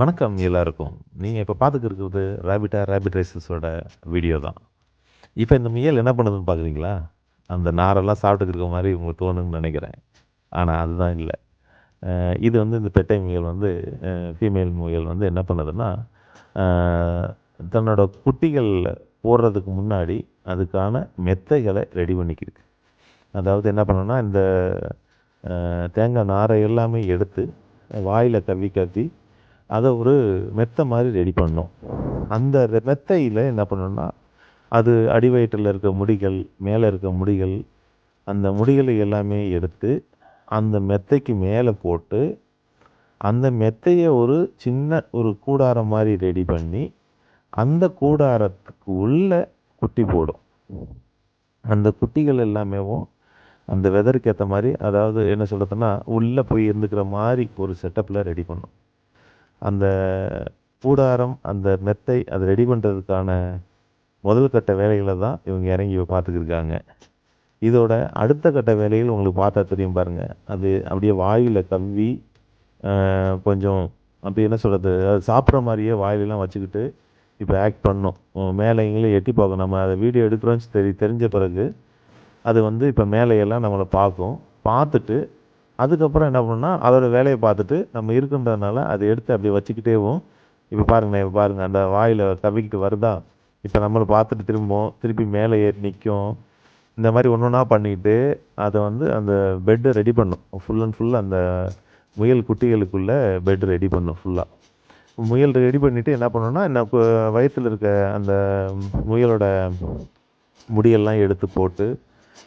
வணக்கம் எல்லாருக்கும். நீங்கள் இப்போ பார்த்துட்டு ரேபிட்டா ராபிட்டா ராபிட் வீடியோ தான். இப்போ இந்த முயல் என்ன பண்ணுதுன்னு பார்க்குறீங்களா? அந்த நாரெல்லாம் சாப்பிட்டுட்டு இருக்க உங்களுக்கு தோணுன்னு நினைக்கிறேன் ஆனால் அதுதான் இல்லை இது வந்து இந்த பெட்டை முயல் வந்து ஃபீமேல் முயல் வந்து என்ன பண்ணுதுன்னா, தன்னோட குட்டிகள் போடுறதுக்கு முன்னாடி அதுக்கான மெத்தைகளை ரெடி பண்ணிக்கிருக்கு. அதாவது என்ன பண்ணும்னா, இந்த தேங்காய் நாரை எல்லாமே எடுத்து வாயில் கவ்வி கவ்வி அதை ஒரு மெத்தை மாதிரி ரெடி பண்ணும். அந்த மெத்தையில் என்ன பண்ணும்னா, அது அடி இருக்க முடிகள், மேலே இருக்க முடிகள், அந்த முடிகளை எல்லாமே எடுத்து அந்த மெத்தைக்கு மேலே போட்டு, அந்த மெத்தையை ஒரு சின்ன ஒரு கூடாரம் மாதிரி ரெடி பண்ணி, அந்த கூடாரத்துக்கு உள்ளே குட்டி போடும். அந்த குட்டிகள் எல்லாமேவும் அந்த வெதருக்கு ஏற்ற மாதிரி அதாவது என்ன சொல்கிறதுனா உள்ளே போய் இருந்துக்கிற மாதிரி ஒரு செட்டப்பில் ரெடி பண்ணும். அந்த கூடாரம், அந்த மெத்தை அதை ரெடி பண்ணுறதுக்கான முதல் கட்ட வேலைகளை தான் இவங்க இறங்கி பார்த்துக்கிருக்காங்க இதோட அடுத்த கட்ட வேலைகள் உங்களுக்கு பார்த்தா தெரியும் பாருங்கள் அது அப்படியே வாயில் கவ்வி கொஞ்சம் அப்படி என்ன சொல்கிறது அது சாப்பிட்ற மாதிரியே வாயிலெலாம் வச்சுக்கிட்டு இப்போ ஆக்ட் பண்ணும். மேலே எங்கேயும் எட்டி பார்க்கும். நம்ம அதை வீடியோ எடுக்கிறோன்னு தெரி தெரிஞ்ச பிறகு, அது வந்து இப்போ மேலையெல்லாம் நம்மளை பார்க்கும். பார்த்துட்டு அதுக்கப்புறம் என்ன பண்ணுன்னா அதோட வேலையை பார்த்துட்டு நம்ம இருக்குன்றதுனால அதை எடுத்து அப்படியே வச்சுக்கிட்டேவும், இப்போ பாருங்களேன், இப்போ பாருங்க அந்த வாயில் தவிக்கிட்டு வருதா? இப்போ நம்மளை பார்த்துட்டு திரும்பும். திருப்பி மேலே ஏறி நிற்கும் இந்த மாதிரி ஒன்று ஒன்றா பண்ணிக்கிட்டு அதை வந்து அந்த பெட்டை ரெடி பண்ணும். ஃபுல் அண்ட் ஃபுல் அந்த முயல் குட்டிகளுக்குள்ளே பெட் ரெடி பண்ணும் ஃபுல்லாக முயல் ரெடி பண்ணிவிட்டு என்ன பண்ணணும்னா என்ன வயிற்றில் இருக்க அந்த முயலோட முடியெல்லாம் எடுத்து போட்டு,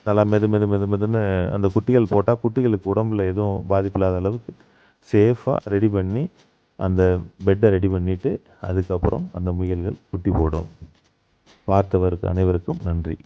நல்லா மெது மெது மெது மெதுன்னு அந்த குட்டிகள் போட்டால் குட்டிகளுக்கு உடம்புல எதுவும் பாதிப்பு இல்லாத அளவுக்கு சேஃபாக ரெடி பண்ணி, அந்த பெட்டை ரெடி பண்ணிவிட்டு அதுக்கப்புறம் அந்த முயல்கள் குட்டி போடும். பார்த்தவருக்கு அனைவருக்கும் நன்றி.